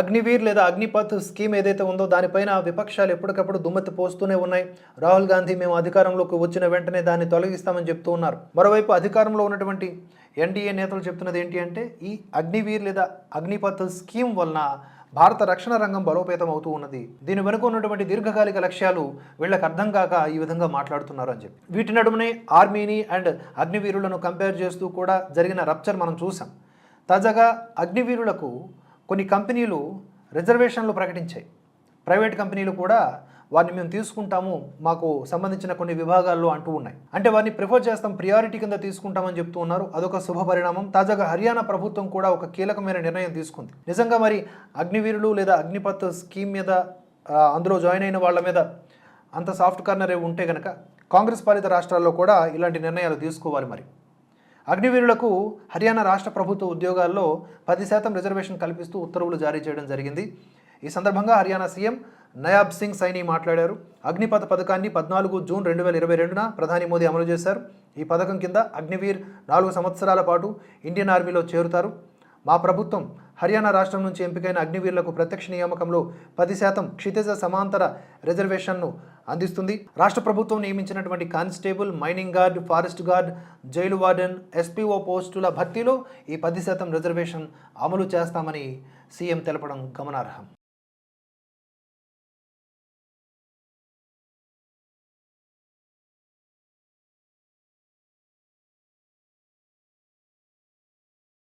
అగ్నివీర్ లేదా అగ్నిపథ్ స్కీమ్ ఏదైతే ఉందో దానిపైన విపక్షాలు ఎప్పటికప్పుడు దుమ్మెత్తి పోస్తూనే ఉన్నాయి. రాహుల్ గాంధీ మేము అధికారంలోకి వచ్చిన వెంటనే దాన్ని తొలగిస్తామని చెప్తూ ఉన్నారు. మరోవైపు అధికారంలో ఉన్నటువంటి ఎన్డీఏ నేతలు చెప్తున్నది ఏంటి అంటే ఈ అగ్నివీర్ లేదా అగ్నిపథ్ స్కీమ్ వలన భారత రక్షణ రంగం బలోపేతం అవుతూ ఉన్నది. దీని వెనుక ఉన్నటువంటి దీర్ఘకాలిక లక్ష్యాలు వీళ్ళకి అర్థం కాక ఈ విధంగా మాట్లాడుతున్నారు అని చెప్పి. వీటి నడుమనే ఆర్మీని అండ్ అగ్నివీరులను కంపేర్ చేస్తూ కూడా జరిగిన రప్చర్ మనం చూసాం తాజాగా అగ్నివీరులకు కొన్ని కంపెనీలు రిజర్వేషన్లు ప్రకటించాయి. ప్రైవేట్ కంపెనీలు కూడా వారిని మేము తీసుకుంటాము మాకు సంబంధించిన కొన్ని విభాగాల్లో అంటూ ఉన్నాయి. అంటే వారిని ప్రిఫర్ చేస్తాం ప్రియారిటీ కింద తీసుకుంటామని చెప్తూ ఉన్నారు. అదొక శుభ పరిణామం. తాజాగా హర్యానా ప్రభుత్వం కూడా ఒక కీలకమైన నిర్ణయం తీసుకుంది. నిజంగా మరి అగ్నివీరులు లేదా అగ్నిపత్ స్కీమ్ మీద అందులో జాయిన్ అయిన వాళ్ళ మీద అంత సాఫ్ట్ కార్నర్ ఉంటే కనుక కాంగ్రెస్ పాలిత రాష్ట్రాల్లో కూడా ఇలాంటి నిర్ణయాలు తీసుకోవాలి మరి. అగ్నివీరులకు హర్యానా రాష్ట్ర ప్రభుత్వ ఉద్యోగాల్లో పది శాతం రిజర్వేషన్ కల్పిస్తూ ఉత్తర్వులు జారీ చేయడం జరిగింది. ఈ సందర్భంగా హర్యానా సీఎం నయాబ్ సింగ్ సైని మాట్లాడారు. అగ్నిపథ పథకాన్ని పద్నాలుగు జూన్ రెండు వేల ఇరవై రెండున ప్రధాని మోదీ అమలు చేశారు. ఈ పథకం కింద అగ్నివీర్ నాలుగు సంవత్సరాల పాటు ఇండియన్ ఆర్మీలో చేరుతారు. మా ప్రభుత్వం హర్యానా రాష్ట్రం నుంచి ఎంపికైన అగ్నివీరులకు ప్రత్యక్ష నియామకంలో పది శాతం క్షితిజ సమాంతర రిజర్వేషన్ను అందిస్తుంది. రాష్ట్ర ప్రభుత్వం నియమించినటువంటి constable mining guard forest guard jail warden SPO పోస్టుల భర్తీలో ఈ పది శాతం రిజర్వేషన్ అమలు చేస్తామని సీఎం తెలపడం గమనార్హం.